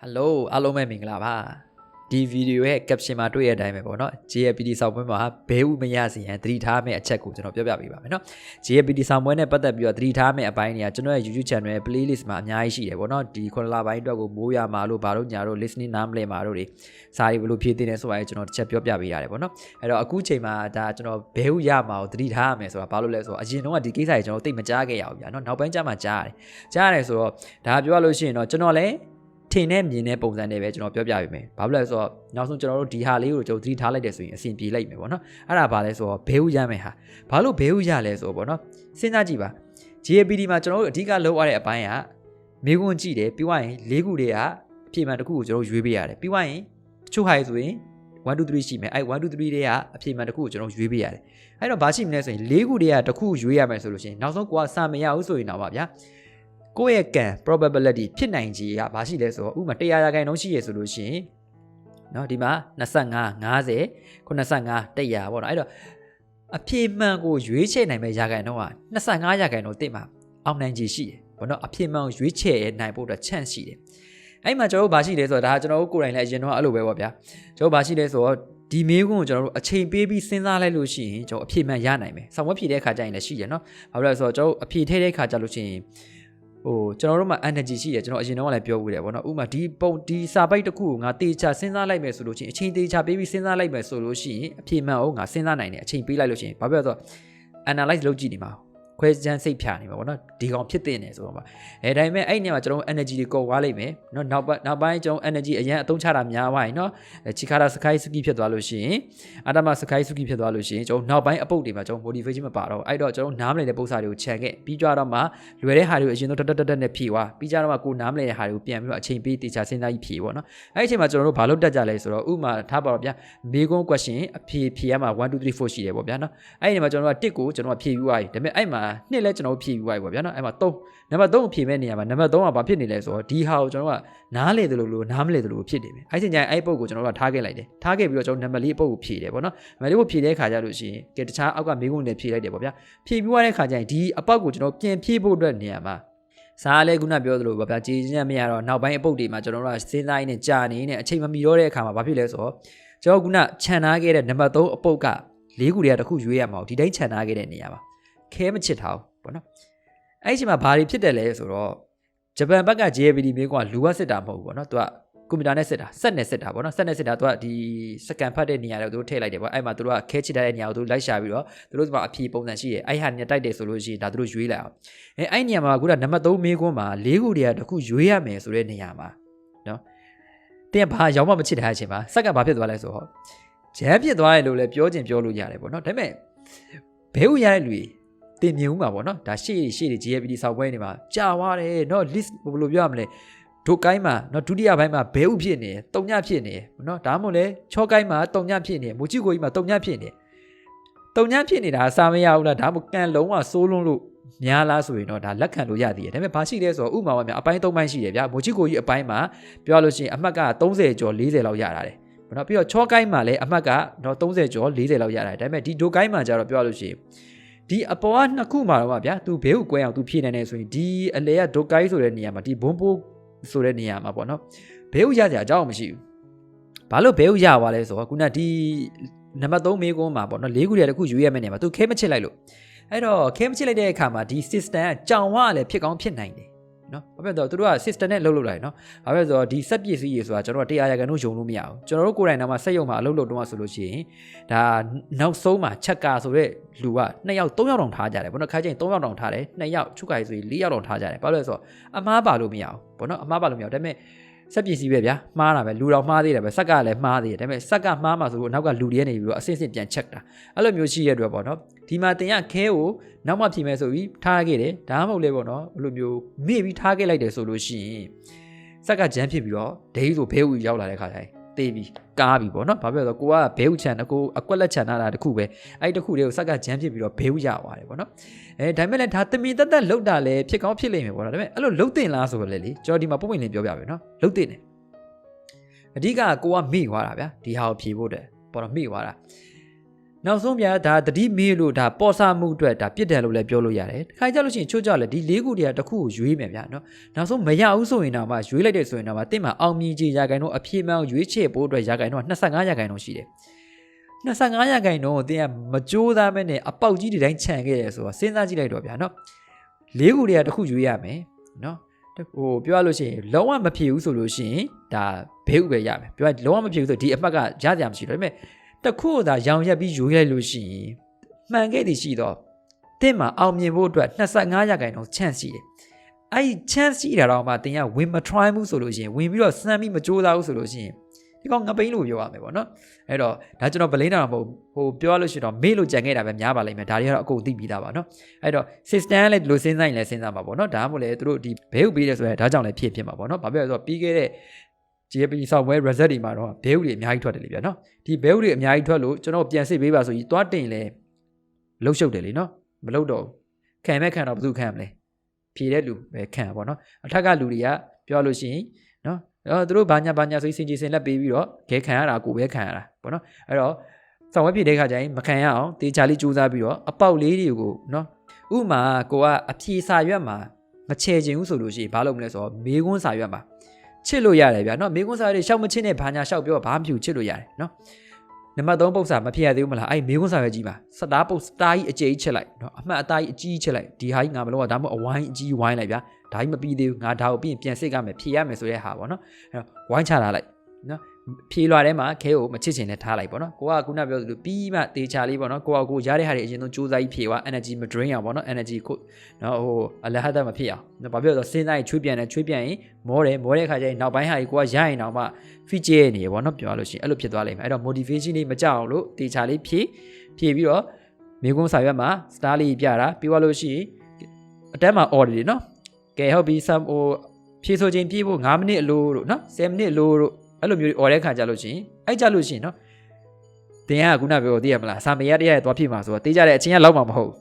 ဟယ်လိုအားလုံးပဲမင်္ဂလာပါဒီဗီဒီယိုရဲ့ caption မှာတွေ့ရတဲ့အတိုင်းပဲပေါ့နော် JLPT ဆောက်ပွဲမှာဘဲဥမရစီရန်သတိထားမယ့်အချက်ကိုကျွန်တော်ပြောပြပေးပါမယ်နော် JLPT ဆောက်ပွဲနဲ့ပတ်သက်ပြီးတော့သတိထားမယ့်အပိုင်းတွေကကျွန်တော်ရဲ့ YouTube channel ရဲ့ playlist မှာအများကြီးရှိတယ်ပေါ့နော်ဒီခုနလပိုင်းအတွက်ကိုမိုးရမှာလို့ဘာလို့ညာလို့ listening နားမလဲမှာတို့တွေစာရီဘလို့ဖြည့်တင်နေဆိုတာကျွန်တော်တစ်ချက်ပြောပြပေးရတယ်ပေါ့နော်အဲ့တော့အခုချိန်မှာဒါကျွန်တော်ဘဲဥရမှာကိုသတိထားရမယ်ဆိုတာဘာလို့လဲဆိုတော့အရင်တော့ကဒီကိစ္စကြီးကျွန်တော်သိမကြားခဲ့ရဘူးဗျာနော်နောက်ပိုင်းကျမှကြားရတယ်ကြားရတယ်ဆိုတော့ဒါပြောရလို့ရှိရင်တော့ကျွန်တော်လည်း ထင်နဲ့မြင်တဲ့ပုံစံတွေပဲကျွန်တော်ပြောပြပေးမယ်။ဘာလို့လဲဆိုတော့နောက်ဆုံးကျွန်တော်တို့ဒီဟာလေးကိုကျွန်တော်သတိထားလိုက်တယ်ဆိုရင်အဆင်ပြေလိုက်မယ်ပေါ့နော်။အဲ့ဒါဘာလဲဆိုတော့ဘဲဥရမယ်ဟာ။ဘာလို့ဘဲဥရလဲဆိုတော့ပေါ့နော်။စဉ်းစားကြည့်ပါ။ GAPD မှာကျွန်တော်တို့အဓိကလောက်ရတဲ့အပိုင်းကမိကွန်းကြည့်တယ်ပြီးသွားရင်၄ခုတည်းကအပြေမှန်တစ်ခုကိုကျွန်တော်ရွေးပေးရတယ်။ပြီးသွားရင်တချို့ဟာဆိုရင်1 2 3ရှိမယ်အဲ့1 2 3တွေကအပြေမှန်တစ်ခုကိုကျွန်တော်ရွေးပေးရတယ်။အဲ့တော့ဘာရှိမလဲဆိုရင်၄ခုတည်းကတစ်ခုရွေးရမယ်ဆိုလို့ရှိရင်နောက်ဆုံးကိုကစာမရဘူးဆိုရင်တော့ပါဗျာ။ ကိုယ့်ရဲ့ကံ probability ဖြစ်နိုင်ခြေကဘာရှိလဲဆိုတော့ဥပမာ100ရာခိုင်နှုန်းရှိရဆိုလို့ရှိရင်เนาะဒီမှာ25 50 85 100ပေါ့နော်အဲ့တော့အဖြေမှန်ကိုရွေးချယ်နိုင်မဲ့ရာခိုင်နှုန်းက25ရာခိုင်နှုန်းတင်မှာအောင်နိုင်ခြေရှိတယ်ပေါ့နော်အဖြေမှန်ကိုရွေးချယ်နိုင်ဖို့အတွက် chance ရှိတယ်အဲ့မှာကျွန်တော်တို့ဘာရှိလဲဆိုတော့ဒါကျွန်တော်တို့ကိုယ်တိုင်လည်းအရင်တော့အဲ့လိုပဲပေါ့ဗျာကျွန်တော်ဘာရှိလဲဆိုတော့ဒီမေးခွန်းကိုကျွန်တော်တို့အချိန်ပေးပြီးစဉ်းစားလိုက်လို့ရှိရင်ကျွန်တော်အဖြေမှန်ရနိုင်မယ်။ဆောင်းဝက်ဖြေတဲ့အခါကျရင်လည်းရှိရနော်။ဘာလို့လဲဆိုတော့ကျွန်တော်အဖြေထည့်တဲ့အခါကျလို့ရှိရင် ဟိုကျွန်တော်တို့မှာ energy ရှိတယ်ကျွန်တော်အရင်တော့လည်းပြောဘူးတယ်ဗောနော်ဥမာဒီပုံဒီစာပိုက်တစ်ခုကိုငါတေချာစဉ်းစားလိုက်မယ်ဆိုလို့ရှိရင်အချိန်တေချာပေးပြီးစဉ်းစားလိုက်မယ်ဆိုလို့ရှိရင်အဖြေမှန်အောင်ငါစဉ်းစားနိုင်တယ်အချိန်ပေးလိုက်လို့ရှိရင်ဘာဖြစ်လဲဆိုတော့ analyze လုပ်ကြည့်နေမှာ ခွဲချမ်းစိတ်ဖြာနေမှာဗောနော်ဒီကောင်ဖြစ်တဲ့နေဆိုတော့ပါအဲဒါပေမဲ့အဲ့ညမှာကျွန်တော် energy တွေကုန်သွားလိမ့်မယ်နော်နောက်နောက်ပိုင်းကျွန်တော် energy အရင်အသုံးချတာများသွားရင်နော်ချီခါတာစကိုင်းစကီဖြစ်သွားလို့ရှိရင်အာတမစကိုင်းစကီဖြစ်သွားလို့ရှိရင်ကျွန်တော်နောက်ပိုင်းအပုတ်တွေမှာကျွန်တော် motivation မပါတော့အဲ့တော့ကျွန်တော်နားမလည်တဲ့ပုံစံတွေကိုခြံခဲ့ပြီးကြတော့မှလွယ်တဲ့ဟာတွေကိုအရင်တော့တက်တက်တက်တက်နဲ့ဖြည့်သွားပြီးကြတော့မှကိုနားမလည်တဲ့ဟာတွေကိုပြန်ပြီးတော့အချိန်ပေးတေချာစဉ်းစားပြီးဖြည့်ပေါ့နော်အဲ့ဒီအချိန်မှာကျွန်တော်တို့ဘာလို့တက်ကြလဲဆိုတော့ဥမာထားပါတော့ဗျာမေကွန်း question အဖြေဖြေရမှာ1 2 3 4ရှိတယ်ပေါ့ဗျာနော်အဲ့ဒီမှာကျွန်တော်က1ကိုကျွန်တော်ကဖြေပြီးသွားပြီဒါပေမဲ့အဲ့မှာ2လဲကျွန်တော်ဖြေပြီးသွားပြီပေါ့ဗျာနော်အဲ့မှာ3နံပါတ်3ကိုဖြေမဲ့နေရာမှာနံပါတ်3ကဘာဖြစ်နေလဲဆိုတော့ဒီဟာကိုကျွန်တော်ကနားလေတယ်လို့လို့နားမလေတယ်လို့ဖြစ်နေပြီအဲ့ဒီချိန်ကျရင်အဲ့ပုတ်ကိုကျွန်တော်ကထားခဲ့လိုက်တယ်ထားခဲ့ပြီးတော့ကျွန်တော်နံပါတ်4ပုတ်ကိုဖြေတယ်ပေါ့နော်နံပါတ်4ကိုဖြေတဲ့ခါကျလို့ရှိရင်ကဲတခြားအောက်ကမေးခွန်းတွေဖြေလိုက်တယ်ပေါ့ဗျာဖြေပြီးသွားတဲ့ခါကျရင်ဒီအပေါက်ကိုကျွန်တော်ပြန်ဖြေဖို့အတွက်နေရာမှာစားလဲခုနပြောသလိုပါဗျာကြည်ချင်းမရတော့နောက်ပိုင်းအပုတ်တွေမှာကျွန်တော်တို့ကစဉ်းစားရင်းနဲ့ကြာနေနေအချိန်မမီတော့တဲ့အခါမှာဘာဖြစ်လဲဆိုတော့ကျွန်တော်ခုနခြံထားခဲ့တဲ့နံပါတ်3အပုတ်က၄ခုတည်းကတစ်ခုရွေးရမှာဒီတိုင်းခြံထားခဲ့တဲ့နေရာမှာ ခဲမချစ်ထားဘူးပေါ့နော်အဲ့ဒီအချိန်မှာဘာတွေဖြစ်တယ်လဲဆိုတော့ဂျပန်ဘက်က JVD မျိုးကလူကစစ်တာမဟုတ်ဘူးပေါ့နော်သူကကွန်ပျူတာနဲ့စစ်တာဆက်နဲ့စစ်တာပေါ့နော်ဆက်နဲ့စစ်တာသူကဒီစကန်ဖတ်တဲ့နေရာတွေကိုသူတို့ထည့်လိုက်တယ်ပေါ့အဲ့မှာသူတို့ကခဲချစ်ထားတဲ့နေရာကိုသူတို့လိုက်ရှာပြီးတော့သူတို့ကမှအဖြေပုံစံရှိတယ်အဲ့ဟာနဲ့တိုက်တယ်ဆိုလို့ရှိရင်ဒါသူတို့ရွေးလိုက်အောင်အဲအဲ့နေရာမှာခုနနံပါတ်3မေးခွန်းမှာ၄ခုတည်းကတစ်ခုရွေးရမယ်ဆိုတဲ့နေရာမှာနော်တင်ဘာရောက်မှမချစ်တဲ့အချိန်မှာစက်ကဘာဖြစ်သွားလဲဆိုတော့ဂျမ်းဖြစ်သွားတယ်လို့လည်းပြောချင်ပြောလို့ရတယ်ပေါ့နော်ဒါပေမဲ့ဘဲဥရတဲ့လူတွေ တင်မြင်ဦးမှာပေါ့နော်ဒါရှေ့ရှေ့တွေ GFPD ဆောက်ပွဲနေမှာကြာသွားတယ်เนาะ list ဘယ်လိုပြောရမလဲဒုကိုင်းမှာเนาะဒုတိယပိုင်းမှာဘဲဥဖြစ်နေတုံညဖြစ်နေเนาะဒါမှမဟုတ်လေချောကိုင်းမှာတုံညဖြစ်နေမူချီကိုကြီးမှာတုံညဖြစ်နေတုံညဖြစ်နေတာအစာမရဘူးလားဒါမှမဟုတ်ကန်လုံးဝစိုးလွန်းလို့များလားဆိုရင်တော့ဒါလက်ခံလို့ရသေးတယ်ဒါပေမဲ့ဘာရှိလဲဆိုတော့ဥမာပါများအပိုင်း၃ပိုင်းရှိတယ်ဗျာမူချီကိုကြီးအပိုင်းမှာပြောလို့ရှိရင်အမှတ်က30ကျော်40လောက်ရတာတယ်เนาะပြီးတော့ချောကိုင်းမှာလည်းအမှတ်ကเนาะ30ကျော်40လောက်ရတာတယ်ဒါပေမဲ့ဒီဒုကိုင်းမှာကျတော့ပြောလို့ရှိရင် ဒီအပေါ်ကနှစ်ခုမှာတော့ဗျာသူဘေးကိုကွဲအောင်သူဖြည့်နေတယ်ဆိုရင်ဒီအလေကဒိုကိုင်းဆိုတဲ့နေရာမှာဒီဘွန်ပိုးဆိုတဲ့နေရာမှာပေါ့နော်ဘေးကိုရကြအကြောင်းမရှိဘူးဘာလို့ဘေးကိုရသွားလဲဆိုတော့ခုနဒီနံပါတ်3မေးခွန်းမှာပေါ့နော်၄ခုတည်းတစ်ခုယူရမယ့်နေရာမှာသူခဲမချစ်လိုက်လို့အဲ့တော့ခဲမချစ်လိုက်တဲ့အခါမှာဒီ system ကကြောင်ဝလည်းဖြစ်ကောင်းဖြစ်နိုင်တယ် နော်ဘာဖြစ်တော့သူတို့က system နဲ့လှုပ်လှုပ်လိုက်နော်ဘာဖြစ်တော့ဒီစက်ပစ္စည်းတွေဆိုတာကျွန်တော်တို့တရားရကန်တို့ယုံလို့မရဘူးကျွန်တော်တို့ကိုယ်တိုင်တော့မှစက်ရုံမှာအလုပ်လုပ်တော့ဆိုလို့ရှိရင်ဒါနောက်ဆုံးမှာချက်ကာဆိုတဲ့လူက2ယောက်3ယောက်တောင်ထားကြတယ်ဘောနော်ခါကျရင်3ယောက်တောင်ထားတယ်2ယောက်ချုပ်ကိုင်ဆိုရင်4ယောက်တောင်ထားကြတယ်ဘာလို့လဲဆိုတော့အမားပါလို့မရဘူးဘောနော်အမားပါလို့မရဘူးဒါပေမဲ့ စက်ပစ္စည်းပဲဗျာမှားတာပဲလူတော်မှားသေးတယ်ပဲစက်ကလည်းမှားသေးတယ်ဒါပေမဲ့စက်ကမှားမှာဆိုလို့အနောက်ကလူတွေကနေပြီးတော့အစင်စင်ပြန်ချက်တာအဲ့လိုမျိုးရှိရတဲ့အတွက်ပေါ့နော်ဒီမှာတင်ရခဲကိုနောက်မှဖြေမယ်ဆိုပြီးထားခဲ့တယ်ဒါမှမဟုတ်လေပေါ့နော်ဘယ်လိုမျိုးမေ့ပြီးထားခဲ့လိုက်တယ်ဆိုလို့ရှိရင်စက်ကဂျမ်းဖြစ်ပြီးတော့ဒိန်းဆိုဘဲဦးရောက်လာတဲ့ခါတိုင်း တေးပြီးကားပြီပေါ့နော်ဘာဖြစ်လဲဆိုတော့ကိုကဘဲဦးချန်ကိုအကွက်လက်ချန်လာတာတခုပဲအဲ့တခုလေးကိုစက်ကဂျမ်းဖြစ်ပြီးတော့ဘဲဦးရသွားတယ်ပေါ့နော်အဲဒါပေမဲ့လည်းဒါတမင်တက်တက်လှုပ်တာလည်းဖြစ်ကောင်းဖြစ်လိမ့်မယ်ပေါ့နော်ဒါပေမဲ့အဲ့လိုလှုပ်တင်လားဆိုတော့လေလေကျွန်တော်ဒီမှာပုံမှန်လေးပြောပြမယ်နော်လှုပ်တင်တယ်အဓိကကိုကမိသွားတာဗျာဒီဟာကိုဖြေဖို့တဲ့ပေါ့နော်မိသွားတာ နောက်ဆုံးပြဒါတတိမေးလို့ဒါပေါ်ဆမှုအတွက်ဒါပြစ်တယ်လို့လည်းပြောလို့ရတယ်။ခါကြလို့ရှိရင်ချို့ကြလည်းဒီ၄ခုတည်းကတစ်ခုကိုရွေးမယ်ဗျာနော်။နောက်ဆုံးမရဘူးဆိုရင်တော့မှရွေးလိုက်တယ်ဆိုရင်တော့မှတင့်မှာအောင်မြင်ကြီးရာခိုင်တော့အပြည့်မှန်ရွေးချယ်ဖို့အတွက်ရာခိုင်တော့25ရာခိုင်တော့ရှိတယ်။25ရာခိုင်တော့ကိုတင်းကမကြိုးစားမဲနဲ့အပေါက်ကြီးတွေတိုင်းခြံခဲ့တယ်ဆိုတော့စဉ်းစားကြည့်လိုက်တော့ဗျာနော်။၄ခုတည်းကတစ်ခုရွေးရမယ်နော်။ဟိုပြောရလို့ရှိရင်လုံးဝမဖြေဘူးဆိုလို့ရှိရင်ဒါဘေးဥပဲရမယ်ပြောရလုံးဝမဖြေဘူးဆိုဒီအမှတ်ကရကြရမရှိတော့ဒါပေမဲ့ တစ်ခုသာရောင်ရက်ပြီးယူလိုက်လို့ရှိရင်မှန်ခဲ့သည်ရှိတော့တင့်မှာအောင်မြင်ဖို့အတွက်25ရာခိုင်နှုန်း chance ရှိတယ်အဲ့ဒီ chance ရှိတာတော့မှတင်ကဝင်မ try ဘူးဆိုလို့ရှိရင်ဝင်ပြီးတော့စမ်းပြီးမကြိုးစားဘူးဆိုလို့ရှိရင်ဒီကောင်ငပိန်းလို့ပြောရမယ်ပေါ့နော်အဲ့တော့ဒါကျွန်တော်ဗလိန်းတာတော့မဟုတ်ဟိုပြောရလို့ရှိရင်တော့မေ့လို့ကြံခဲ့တာပဲများပါလိမ့်မယ်ဒါတွေကတော့အကုန်သိပြီးသားပါနော်အဲ့တော့ system လည်းဒီလိုစဉ်းစားရင်လည်းစဉ်းစားမှာပေါ့နော်ဒါမှမဟုတ်လေသူတို့ဒီဘဲဥပေးတယ်ဆိုရင်ဒါကြောင့်လည်းဖြစ်ဖြစ်မှာပေါ့နော်ဘာဖြစ်လဲဆိုတော့ပြီးခဲ့တဲ့ JP software result တွေမှာတော့ဘဲဥတွေအများကြီးထွက်တယ်လေဗျာနော်ဒီဘဲဥတွေအများကြီးထွက်လို့ကျွန်တော်ပြန်စစ်ပေးပါဆိုကြီးသွားတင်လဲလှုပ်ရှုပ်တယ်လေနော်မလှုပ်တော့ဘူးခံမဲ့ခံတော့ဘယ်သူခံမလဲဖြေတဲ့လူပဲခံပါပေါ့နော်အထက်ကလူတွေကပြောလို့ရှိရင်နော်အော်သူတို့ဘာညာဘာညာဆိုစင်ကြီးစင်လက်ပေးပြီးတော့ခဲခံရတာကိုပဲခံရတာပေါ့နော်အဲ့တော့ဆောင်ဝဲဖြေတဲ့ခါကျရင်မခံရအောင်တေချာလေးစူးစမ်းပြီးတော့အပေါက်လေးတွေကိုနော်ဥမာကိုကအဖြေစာရွက်မှာမချေချင်ဘူးဆိုလို့ရှိရင်ဘာလုပ်မလဲဆိုတော့မေးခွန်းစာရွက်မှာ ချစ်လို့ရတယ်ဗျာနော်မေးခွန်းစာရွက်တွေရှောက်မချစ်နဲ့ဘာညာရှောက်ပြောဘာမှမဖြစ်ဘူးချစ်လို့ရတယ်နော်နံပါတ်3ပုတ်စာမဖြစ်ရသေးဘူးမလားအဲ့မေးခွန်းစာရွက်ကြီးပါစတားပုတ်စတားကြီးအကျိချစ်လိုက်နော်အမှတ်အသားကြီးအကြီးချစ်လိုက်ဒီဟာကြီးငါမလို့ကဒါမှမဟုတ်အဝိုင်းအကြီးဝိုင်းလိုက်ဗျာဒါကြီးမပြီးသေးဘူးငါဒါကိုပြီးရင်ပြန်စစ်ကမယ်ဖြေရမယ်ဆိုတဲ့ဟာပေါ့နော်အဲ့တော့ဝိုင်းချလာလိုက်နော် ဖြေလွှာထဲမှာခဲကိုမချစ်ချင်နဲ့ထားလိုက်ပေါ့နော်ကိုကခုနပြောသလိုပြီးမှတေချာလေးပေါ့နော်ကိုကကိုရတဲ့ဟာတွေအရင်ဆုံးစူးစမ်းပြီးဖြေသွား energy မ drain အောင်ပေါ့နော် energy ကိုနော်ဟိုအလဟတ်မဖြစ်အောင်နော်ဘာဖြစ်လို့ဆိုစဉ်းစားရင်ချွေးပြန်တယ်ချွေးပြန်ရင်မောတယ်မောတဲ့ခါကျရင်နောက်ပိုင်းဟာကြီးကိုကရရင်တော့မှ feature နေပေါ့နော်ပြောရလို့ရှိရင်အဲ့လိုဖြစ်သွားလိမ့်မယ်အဲ့တော့ motivation လေးမကြောက်အောင်လို့တေချာလေးဖြည့်ဖြည့်ပြီးတော့မိကုန်းစာရွက်မှာ star လေးပြတာပြီးသွားလို့ရှိရင်အတက်မှာ order တွေနော်ကဲဟုတ်ပြီ some ဟိုဖြည့်ဆိုခြင်းပြည့်ဖို့9မိနစ်အလိုတို့နော်10မိနစ်အလိုတို့ အဲ့လိုမျိုး order ခါကြလို့ရှိရင်အဲ့ကြလို့ရှိရင်နော်တင်ကခုနပြောသိရမလားစာမေရတရားရဲ့သွားဖြည့်မှာဆိုတော့တေးကြတဲ့အချိန်ကလောက်မှာမဟုတ်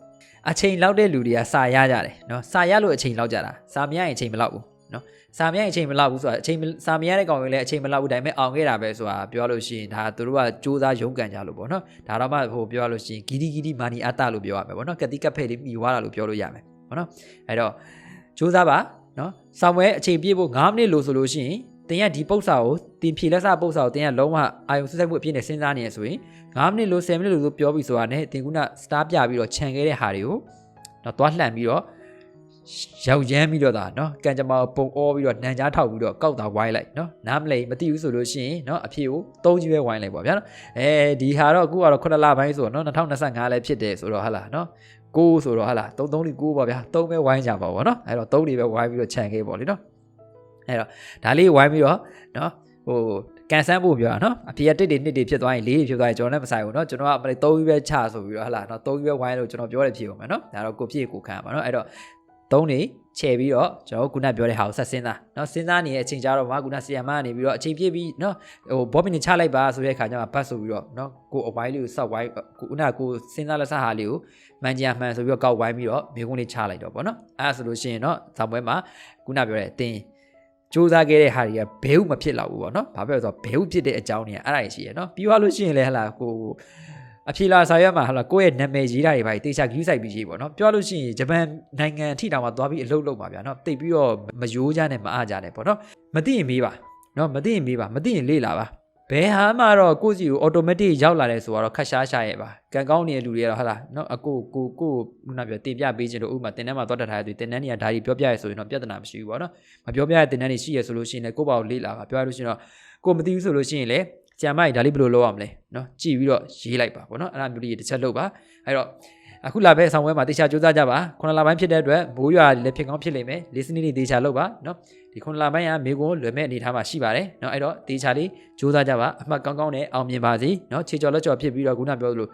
အချိန်လောက်တဲ့လူတွေကစာရကြတယ်နော်စာရလို့အချိန်လောက်ကြတာစာမရရင်အချိန်မလောက်ဘူးနော်စာမရရင်အချိန်မလောက်ဘူးဆိုတာအချိန်စာမရတဲ့ကောင်တွေလည်းအချိန်မလောက်ဘူးဒါပေမဲ့အောင်ခဲ့တာပဲဆိုတာပြောလို့ရှိရင်ဒါသူတို့ကစူးစမ်းရုန်းကန်ကြလို့ပေါ့နော်ဒါတော့မှဟိုပြောလို့ရှိရင်ဂီဒီဂီဒီမာနီအတလို့ပြောရမယ်ပေါ့နော်ကတိကပ်ဖဲ့လေးမိသွားတာလို့ပြောလို့ရမယ်ပေါ့နော်အဲ့တော့စူးစမ်းပါနော်ဆောင်းဝဲအချိန်ပြည့်ဖို့9မိနစ်လို့ဆိုလို့ရှိရင် တင်ရဒီပု္ပ္ပစာကိုတင်ဖြေလက်စပု္ပ္ပစာကိုတင်ရလုံးဝအာယုံဆွဆက်မှုအပြည့်နဲ့စဉ်းစားနေရဆိုရင်9မိနစ်လို့10မိနစ်လို့ပြောပြီးဆိုတာနဲ့တင်ခုနစတားပြပြီးတော့ခြံခဲ့တဲ့ဟာတွေကိုတော့သွားလှန်ပြီးတော့ရောက်ရမ်းပြီးတော့ဒါနော်ကံကြမ္မာပုံအောပြီးတော့နှံကြားထောက်ပြီးတော့ကောက်တာဝိုင်းလိုက်နော်နားမလိမသိဘူးဆိုလို့ရှိရင်နော်အဖြေကိုသုံးကြီးပဲဝိုင်းလိုက်ပေါ့ဗျာနော်အဲဒီဟာတော့အခုကတော့9လပိုင်းဆိုတော့နော်2025လည်းဖြစ်တယ်ဆိုတော့ဟာလားနော်ကိုဆိုတော့ဟာလား3 3 9ပေါ့ဗျာ3ပဲဝိုင်းကြပါပေါ့နော်အဲ့တော့3တွေပဲဝိုင်းပြီးတော့ခြံခဲ့ပေါ့လေနော် အဲ့တော့ဒါလေးဝိုင်းပြီးတော့နော်ဟိုကန်ဆန်းဖို့ပြောတာနော်အဖေကတစ်တွေနှစ်တွေဖြစ်သွားရင်လေးတွေဖြစ်သွားရင်ကျွန်တော်လည်းမဆိုင်ဘူးနော်ကျွန်တော်ကမလေးသုံးပြီးပဲချဆိုပြီးတော့ဟာလာနော်သုံးပြီးပဲဝိုင်းလို့ကျွန်တော်ပြောတယ်ဖြစ်ပါမယ်နော်ဒါတော့ကိုပြည့်ကိုခံပါနော်အဲ့တော့သုံးနေချဲပြီးတော့ကျွန်တော်ခုနပြောတဲ့ဟာကိုဆက်စဉ်းစားနော်စဉ်းစားနေတဲ့အချိန်ကြတော့မှခုနဆီယမ်မကနေပြီးတော့အချိန်ပြည့်ပြီးနော်ဟိုဘောပင်ချလိုက်ပါဆိုတဲ့အခါကျမှဘတ်ဆိုပြီးတော့နော်ကိုအဝိုင်းလေးကိုစောက်ဝိုင်းခုနကကိုစဉ်းစားလက်ဆက်ဟာလေးကိုမှန်ကြမှန်ဆိုပြီးတော့ကောက်ဝိုင်းပြီးတော့မိကုန်းလေးချလိုက်တော့ဗောနော်အဲ့ဒါဆိုလို့ရှိရင်တော့ဇောင်ပွဲမှာခုနပြောတဲ့အတင်း စူးစမ်းခဲ့တဲ့ဟာတွေကဘဲဥမဖြစ်တော့ဘူးပေါ့နော်။ဘာဖြစ်လို့ဆိုတော့ဘဲဥဖြစ်တဲ့အကြောင်းတွေကအဲ့ဒါကြီးရှိရနော်။ပြီးသွားလို့ရှိရင်လည်းဟလာကိုအဖြေလာစာရွက်မှာဟလာကိုယ့်ရဲ့နာမည်ရေးတာတွေပါတေချာ view site ပြီးရေးပေါ့နော်။ပြောလို့ရှိရင်ဂျပန်နိုင်ငံအထိတောင်မှသွားပြီးအလုပ်လုပ်ပါဗျာနော်။တိတ်ပြီးတော့မယိုးကြနဲ့မအားကြနဲ့ပေါ့နော်။မသိရင်မေးပါနော်မသိရင်မေးပါမသိရင်လေ့လာပါ ဘယ်ဟာမှတော့ကိုယ့်စီကို automatic ရောက်လာတယ်ဆိုတော့ခက်ရှားရှားရဲ့ပါကံကောင်းနေတဲ့လူတွေကတော့ဟာလားနော်အကိုကိုကိုခုနပြောတင်ပြပေးခြင်းလို့ဥပမာတင်တန်းမှာသွားတတ်ထားတဲ့တင်တန်းတွေကဒါကြီးပြောပြရဲဆိုရင်တော့ပြဿနာမရှိဘူးပေါ့နော်မပြောပြရတဲ့တင်တန်းတွေရှိရဆိုလို့ရှိရင်လည်းကိုယ့်ဘာကိုလေ့လာပါပြောရလို့ရှိရင်တော့ကိုမသိဘူးဆိုလို့ရှိရင်လည်းကြံမိုက်ဒါလေးဘယ်လိုလုပ်ရမလဲနော်ကြည့်ပြီးတော့ရေးလိုက်ပါပေါ့နော်အဲ့ဒါမျိုးလေးတစ်ချက်လုပ်ပါအဲ့တော့ အခုလာပဲဆောင်ပွဲမှာတေချာကြိုးစားကြပါခုနလပိုင်းဖြစ်တဲ့အတွက်မိုးရွာလည်းဖြစ်ကောင်းဖြစ်လိမ့်မယ်လေးစနစ်တွေတေချာလုပ်ပါနော်ဒီခုနလပိုင်းကမေကွန်းလွယ်မဲ့အနေထားမှာရှိပါတယ်နော်အဲ့တော့တေချာလေးကြိုးစားကြပါအမှတ်ကောင်းကောင်းနဲ့အောင်မြင်ပါစေနော်ခြေကျော်လက်ကျော်ဖြစ်ပြီးတော့ခုနပြောသလို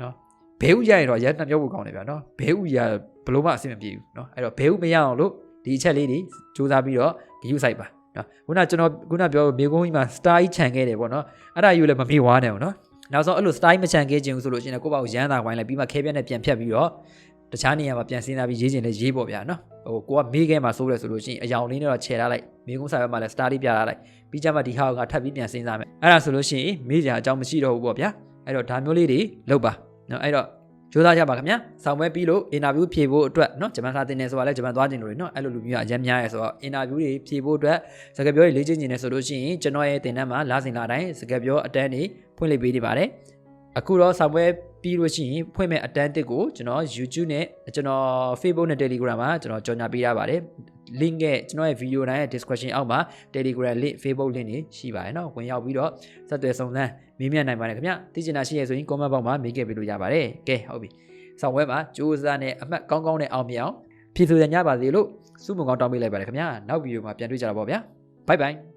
နော်ဘဲဥရရင်တော့ရန်တပြောဖို့ကောင်းတယ်ဗျာနော်ဘဲဥရဘလို့မှအဆင်မပြေဘူးနော်အဲ့တော့ဘဲဥမရအောင်လို့ဒီအချက်လေးတွေစူးစမ်းပြီးတော့ဂရုစိုက်ပါနော်ခုနကျွန်တော်ခုနပြောမေကွန်းကြီးမှာ star ကြီးခြံခဲ့တယ်ပေါ့နော်အဲ့ဒါယူလည်းမမေ့ဝါနဲ့ပေါ့နော် နောက်ဆုံးအဲ့လို style မချန်ခဲ့ခြင်းဆိုလို့ရှိရင်ကိုယ့်ဘာကိုရမ်းတာဝိုင်းလိုက်ပြီးမှခဲပြက်နဲ့ပြန်ဖြတ်ပြီးတော့တခြားနေရာမှာပြန်စင်းစားပြီးရေးခြင်းလည်းရေးပေါ့ဗျာနော်ဟိုကိုကမေးခဲမှာစိုးတယ်ဆိုလို့ရှိရင်အယောင်လေးနဲ့တော့ခြေထားလိုက်မိကုန်းစာရွက်မှာလည်း star လေးပြထားလိုက်ပြီးကြမှာဒီဟာကထပ်ပြီးပြန်စင်းစားမယ်အဲ့ဒါဆိုလို့ရှိရင်မေးကြအကြောင်းမရှိတော့ဘူးပေါ့ဗျာအဲ့တော့ဒါမျိုးလေးတွေလုပ်ပါ เนาะအဲ့တော့ကြိုးစားကြပါခင်ဗျာဆောင်ပွဲပြီးလို့အင်တာဗျူးဖြေဖို့အတွက်เนาะဂျပန်စာတင်နေဆိုတာလဲဂျပန်သွားကျင်လို့เนาะအဲ့လိုလူမျိုးကအများများရဲဆိုတော့အင်တာဗျူးတွေဖြေဖို့အတွက်စကားပြောတွေလေ့ကျင့်နေတယ်ဆိုလို့ရှိရင်ကျွန်တော်ရဲ့တင်တန်းမှာလာစဉ်လာတိုင်းစကားပြောအတန်းတွေ ဖွင့်လှစ်ပေးနေပါတယ်အခုတော့ဆောင်ပွဲပြီးလို့ရှိရင်ဖွင့်မဲ့အတန်းတစ်ကိုကျွန်တော် YouTube နဲ့ကျွန်တော် Facebook နဲ့ Telegram မှာကျွန်တော်ကြော်ညာပေးထားပါတယ် link ရဲ့ကျွန်တော်ရဲ့ video တိုင်းရဲ့ description အောက်မှာ Telegram link Facebook link တွေရှိပါတယ်เนาะဝင်ရောက်ပြီးတော့ဆက်သွယ်စုံစမ်းမေးမြန်းနိုင်ပါတယ်ခင်ဗျသိချင်တာရှိရဆိုရင် comment box မှာမေးခဲ့ပေးလို့ရပါတယ်ကဲဟုတ်ပြီဆောင်ပွဲမှာစူးစမ်းနဲ့အမှတ်ကောင်းကောင်းနဲ့အောင်မြင်အောင်ဖြည့်ဆိုရညပါစေလို့စုမုံကောင်းတောင်းပေးလိုက်ပါတယ်ခင်ဗျာနောက်ဗီဒီယိုမှာပြန်တွေ့ကြတာပေါ့ဗျာ bye bye